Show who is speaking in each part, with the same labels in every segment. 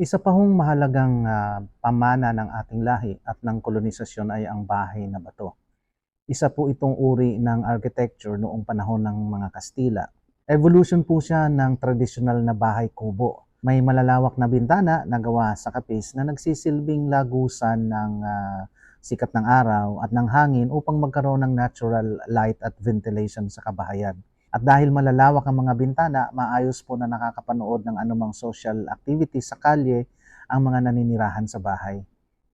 Speaker 1: Isa pa hong mahalagang ah, pamana ng ating lahi at ng kolonisasyon ay ang bahay na bato. Isa po itong uri ng architecture noong panahon ng mga Kastila. Evolution po siya ng tradisyonal na bahay kubo. May malalawak na bintana na gawa sa kapis na nagsisilbing lagusan ng ah, sikat ng araw at ng hangin upang magkaroon ng natural light at ventilation sa kabahayan. At dahil malalawak ang mga bintana, maayos po na nakakapanood ng anumang social activity sa kalye ang mga naninirahan sa bahay.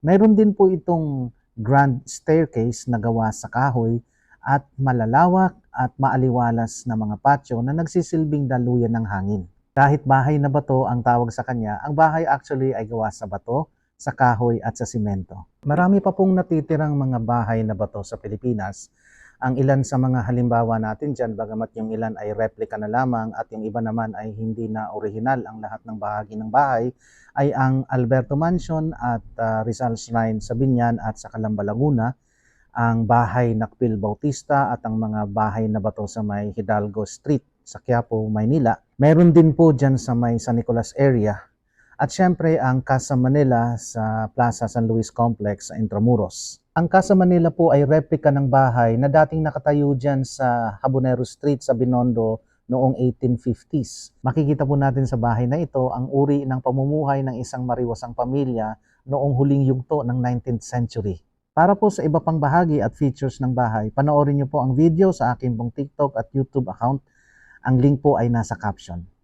Speaker 1: Mayroon din po itong grand staircase na gawa sa kahoy at malalawak at maaliwalas na mga patio na nagsisilbing daluyan ng hangin. Kahit bahay na bato ang tawag sa kanya, ang bahay actually ay gawa sa bato, sa kahoy at sa simento. Marami pa pong natitirang mga bahay na bato sa Pilipinas ang ilan sa mga halimbawa natin dyan, bagamat yung ilan ay replica na lamang at yung iba naman ay hindi na original ang lahat ng bahagi ng bahay, ay ang Alberto Mansion at ah, Rizal Shrine sa Binyan at sa Calamba, Laguna, ang bahay Nakpil Bautista at ang mga bahay na bato sa may Hidalgo Street sa Quiapo, Maynila. Meron din po dyan sa may San Nicolas area. At syempre ang Casa Manila sa Plaza San Luis Complex sa Intramuros. Ang Casa Manila po ay replika ng bahay na dating nakatayo dyan sa Habanero Street sa Binondo noong 1850s. Makikita po natin sa bahay na ito ang uri ng pamumuhay ng isang mariwasang pamilya noong huling yugto ng 19th century. Para po sa iba pang bahagi at features ng bahay, panoorin niyo po ang video sa aking pong TikTok at YouTube account. Ang link po ay nasa caption.